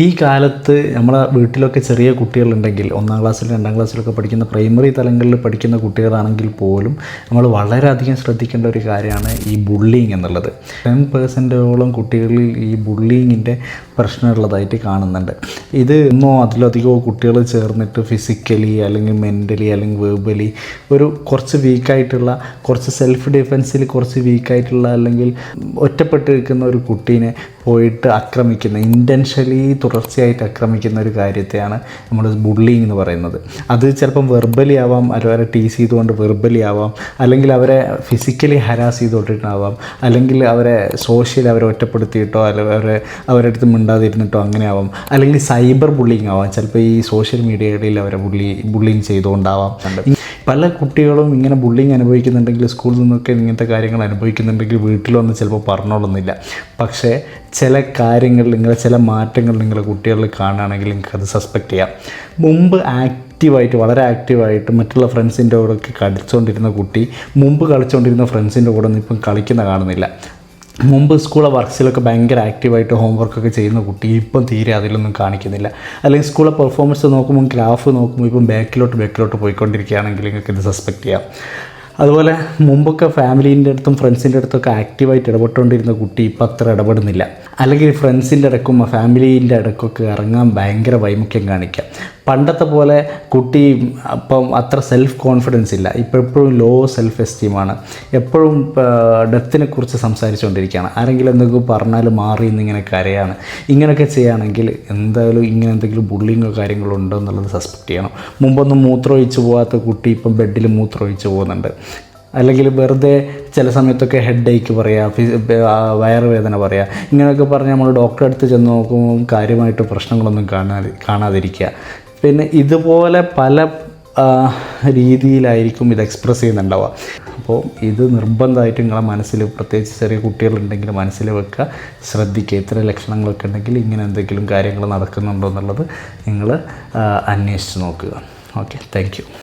ഈ കാലത്ത് നമ്മളെ വീട്ടിലൊക്കെ ചെറിയ കുട്ടികളുണ്ടെങ്കിൽ ഒന്നാം ക്ലാസ്സിൽ രണ്ടാം ക്ലാസ്സിലൊക്കെ പഠിക്കുന്ന പ്രൈമറി തലങ്ങളിൽ പഠിക്കുന്ന കുട്ടികളാണെങ്കിൽ പോലും നമ്മൾ വളരെയധികം ശ്രദ്ധിക്കേണ്ട ഒരു കാര്യമാണ് ഈ ബുള്ളിങ് എന്നുള്ളത്. ടെൻ പേഴ്സന്റോളം കുട്ടികളിൽ ഈ ബുള്ളിങ്ങിന്റെ പ്രശ്നമുള്ളതായിട്ട് കാണുന്നുണ്ട്. ഇത് ഒന്നോ അതിലധികമോ കുട്ടികൾ ചേർന്നിട്ട് ഫിസിക്കലി അല്ലെങ്കിൽ മെന്റലി അല്ലെങ്കിൽ വേർബലി ഒരു കുറച്ച് വീക്കായിട്ടുള്ള കുറച്ച് സെൽഫ് ഡിഫെൻസിൽ കുറച്ച് വീക്കായിട്ടുള്ള അല്ലെങ്കിൽ ഒറ്റപ്പെട്ടിരിക്കുന്ന ഒരു കുട്ടീനെ പോയിട്ട് ആക്രമിക്കുന്ന ഇന്റൻഷ്യലി തുടർച്ചയായിട്ട് ആക്രമിക്കുന്ന ഒരു കാര്യത്തെയാണ് നമ്മൾ ബുള്ളിങ് എന്ന് പറയുന്നത്. അത് ചിലപ്പം വെർബലി ആവാം അവരെ ടീസ് ചെയ്തുകൊണ്ട് വെർബലി ആവാം അല്ലെങ്കിൽ അവരെ ഫിസിക്കലി ഹരാസ് ചെയ്തുകൊണ്ടിട്ടാവാം അല്ലെങ്കിൽ അവരെ സോഷ്യലി അവരെ ഒറ്റപ്പെടുത്തിയിട്ടോ അല്ലെങ്കിൽ അവരെ അവരുടെ അടുത്ത് മിണ്ടാതിരുന്നിട്ടോ അങ്ങനെ ആവാം. അല്ലെങ്കിൽ സൈബർ ബുള്ളിങ് ആവാം. ചിലപ്പോൾ ഈ സോഷ്യൽ മീഡിയകളിൽ അവരെ ബുള്ളി ബുള്ളിങ് ചെയ്തുകൊണ്ടാവാം. പല കുട്ടികളും ഇങ്ങനെ ബുള്ളിങ് അനുഭവിക്കുന്നുണ്ടെങ്കിൽ സ്കൂളിൽ നിന്നൊക്കെ ഇങ്ങനത്തെ കാര്യങ്ങൾ അനുഭവിക്കുന്നുണ്ടെങ്കിൽ വീട്ടിൽ വന്ന് ചിലപ്പോൾ പറഞ്ഞോളൊന്നില്ല. പക്ഷേ ചില കാര്യങ്ങൾ നിങ്ങൾ ചില മാറ്റങ്ങൾ നിങ്ങളുടെ കുട്ടികളിൽ കാണുകയാണെങ്കിൽ നിങ്ങൾക്ക് അത് സസ്പെക്റ്റ് ചെയ്യാം. മുമ്പ് ആക്റ്റീവായിട്ട് വളരെ ആക്റ്റീവായിട്ട് മറ്റുള്ള ഫ്രണ്ട്സിന്റെ കൂടെയൊക്കെ കളിച്ചുകൊണ്ടിരുന്ന കുട്ടി മുമ്പ് കളിച്ചുകൊണ്ടിരുന്ന ഫ്രണ്ട്സിന്റെ കൂടെ ഒന്നും ഇപ്പം കളിക്കുന്ന കാണുന്നില്ല. മുമ്പ് സ്കൂളിലെ വർക്ക്സിലൊക്കെ ഭയങ്കര ആക്റ്റീവായിട്ട് ഹോംവർക്കൊക്കെ ചെയ്യുന്ന കുട്ടി ഇപ്പം തീരെ അതിലൊന്നും കാണിക്കുന്നില്ല. അല്ലെങ്കിൽ സ്കൂളിലെ പെർഫോമൻസ് നോക്കുമ്പോൾ ഗ്രാഫ് നോക്കുമ്പോൾ ഇപ്പം ബാക്കിലോട്ട് ബാക്കിലോട്ട് പോയിക്കൊണ്ടിരിക്കുകയാണെങ്കിൽ നിങ്ങൾക്ക് ഇത് സസ്പെക്റ്റ് ചെയ്യാം. അതുപോലെ മുമ്പൊക്കെ ഫാമിലീന്റെ അടുത്തും ഫ്രണ്ട്സിന്റെ അടുത്തൊക്കെ ആക്റ്റീവായിട്ട് ഇടപെട്ടുകൊണ്ടിരുന്ന കുട്ടി ഇപ്പം അത്ര ഇടപെടുന്നില്ല. അല്ലെങ്കിൽ ഫ്രണ്ട്സിന്റെ ഇടക്കും ഫാമിലീന്റെ ഇടക്കൊക്കെ ഇറങ്ങാൻ ഭയങ്കര വൈമുഖ്യം കാണിക്കാം. പണ്ടത്തെ പോലെ കുട്ടി അപ്പം അത്ര സെൽഫ് കോൺഫിഡൻസ് ഇല്ല. ഇപ്പോൾ എപ്പോഴും ലോ സെൽഫ് എസ്റ്റീമാണ് എപ്പോഴും ഡെത്തിനെ കുറിച്ച് സംസാരിച്ചുകൊണ്ടിരിക്കുകയാണ്. ആരെങ്കിലും എന്തെങ്കിലും പറഞ്ഞാൽ മാറി എന്നിങ്ങനെ കരയാണ്. ഇങ്ങനെയൊക്കെ ചെയ്യുകയാണെങ്കിൽ എന്തായാലും ഇങ്ങനെ എന്തെങ്കിലും ബുള്ളിങ്ങോ കാര്യങ്ങളോ ഉണ്ടോ എന്നുള്ളത് സസ്പെക്ട് ചെയ്യണം. മുമ്പൊന്നും മൂത്രമൊഴിച്ച് പോകാത്ത കുട്ടി ഇപ്പം ബെഡിൽ മൂത്രമൊഴിച്ച് പോകുന്നുണ്ട്. അല്ലെങ്കിൽ വെറുതെ ചില സമയത്തൊക്കെ ഹെഡ് ഏക്ക് പറയുക ഫിസ് വയറുവേദന പറയുക ഇങ്ങനെയൊക്കെ പറഞ്ഞ് നമ്മൾ ഡോക്ടറെ അടുത്ത് ചെന്ന് നോക്കുമ്പോൾ കാര്യമായിട്ട് പ്രശ്നങ്ങളൊന്നും കാണാതെ കാണാതിരിക്കുക. പിന്നെ ഇതുപോലെ പല രീതിയിലായിരിക്കും ഇത് എക്സ്പ്രസ് ചെയ്യുന്നുണ്ടാവുക. അപ്പോൾ ഇത് നിർബന്ധമായിട്ട് നിങ്ങളെ മനസ്സിൽ പ്രത്യേകിച്ച് ചെറിയ കുട്ടികളുണ്ടെങ്കിൽ മനസ്സിൽ വെക്കുക. ശ്രദ്ധിക്കുക. ഇത്ര ലക്ഷണങ്ങളൊക്കെ ഉണ്ടെങ്കിൽ ഇങ്ങനെ എന്തെങ്കിലും കാര്യങ്ങൾ നടക്കുന്നുണ്ടോ എന്നുള്ളത് നിങ്ങൾ അന്വേഷിച്ച് നോക്കുക. ഓക്കെ. താങ്ക്